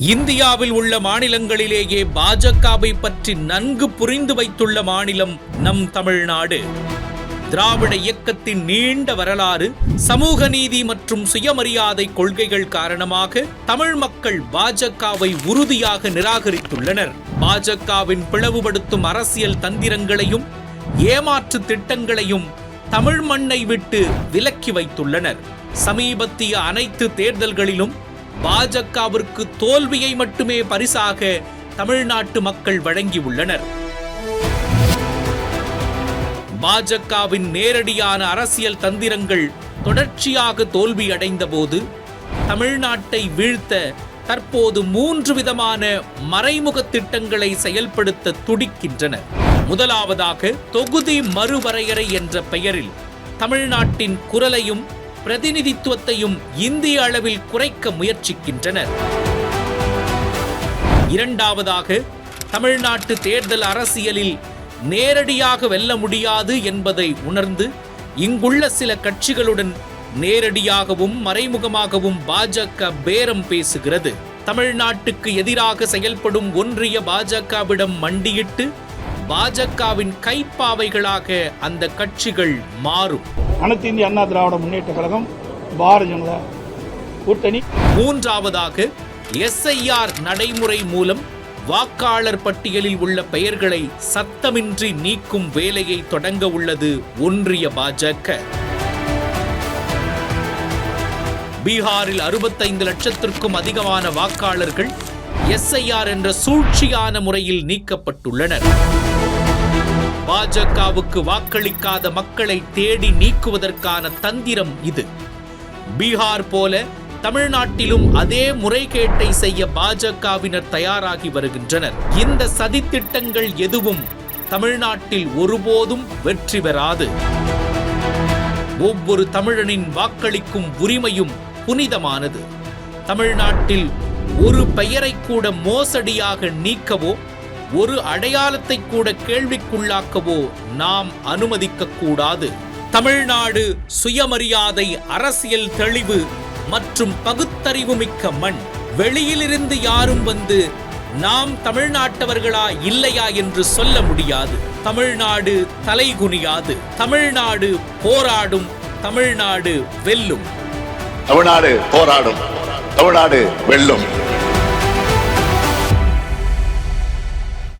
இந்தியாவில் உள்ள மாநிலங்களிலேயே பாஜகவை பற்றி நன்கு புரிந்து வைத்துள்ள மாநிலம் நம் தமிழ்நாடு. திராவிட இயக்கத்தின் நீண்ட வரலாறு சமூக நீதி மற்றும் சுயமரியாதை கொள்கைகள் காரணமாக தமிழ் மக்கள் பாஜகவை உறுதியாக நிராகரித்துள்ளனர். பாஜகவின் பிளவுபடுத்தும் அரசியல் தந்திரங்களையும் ஏமாற்று திட்டங்களையும் தமிழ் மண்ணை விட்டு விலக்கி வைத்துள்ளனர். சமீபத்திய அனைத்து தேர்தல்களிலும் பாஜகவிற்கு தோல்வியை மட்டுமே பரிசாக தமிழ்நாட்டு மக்கள் வழங்கியுள்ளனர். பாஜகவின் நேரடியான அரசியல் தந்திரங்கள் தொடர்ச்சியாக தோல்வியடைந்த போது தமிழ்நாட்டை வீழ்த்த தற்போது மூன்று விதமான மறைமுக திட்டங்களை செயல்படுத்த துடிக்கின்றனர். முதலாவதாக தொகுதி மறுவரையறை என்ற பெயரில் தமிழ்நாட்டின் குரலையும் பிரதிநிதித்துவத்தையும் இந்திய அளவில் குறைக்க முயற்சிக்கின்றனர். இரண்டாவதாக தமிழ்நாட்டு தேர்தல் அரசியலில் நேரடியாக வெல்ல முடியாது என்பதை உணர்ந்து இங்குள்ள சில கட்சிகளுடன் நேரடியாகவும் மறைமுகமாகவும் பாஜக பேரம் பேசுகிறது. தமிழ்நாட்டுக்கு எதிராக செயல்படும் ஒன்றிய பாஜகவிடம் மண்டியிட்டு பாஜகவின் கைப்பாவைகளாக அந்த கட்சிகள் மாறும். அனைத்து இந்திய அண்ணா திராவிட முன்னேற்ற கழகம் பாரதிய ஜனதா கூட்டணி. மூன்றாவதாக எஸ்ஐஆர் நடைமுறை மூலம் வாக்காளர் பட்டியலில் உள்ள பெயர்களை சத்தமின்றி நீக்கும் வேலையை தொடங்க உள்ளது ஒன்றிய பாஜக. பீகாரில் அறுபத்தைந்து லட்சத்திற்கும் அதிகமான வாக்காளர்கள் எஸ்ஐஆர் என்ற சூழ்ச்சியான முறையில் நீக்கப்பட்டுள்ளனர். பாஜகவுக்கு வாக்களிக்காத மக்களை தேடி நீக்குவதற்கான தந்திரம் இது. பீகார் போல தமிழ்நாட்டிலும் அதே முறைகேட்டை செய்ய பாஜகவினர் தயாராகி வருகின்றனர். இந்த சதித்திட்டங்கள் எதுவும் தமிழ்நாட்டில் ஒருபோதும் வெற்றி பெறாது. ஒவ்வொரு தமிழனின் வாக்களிக்கும் உரிமையும் புனிதமானது. தமிழ்நாட்டில் ஒரு பெயரை கூட மோசடியாக நீக்கவோ ஒரு அடையாளத்தை கூட கேள்விக்குள்ளாக்கவோ நாம் அனுமதிக்க கூடாது தமிழ்நாடு சுயமரியாதை அரசியல் தெளிவு மற்றும் பகுத்தறிவு மிக்க மண். வெளியிலிருந்து யாரும் வந்து நாம் தமிழ்நாட்டவர்களா இல்லையா என்று சொல்ல முடியாது. தமிழ்நாடு தலைகுனியாது. தமிழ்நாடு போராடும். தமிழ்நாடு வெல்லும். தமிழ்நாடு போராடும். தமிழ்நாடு வெல்லும்.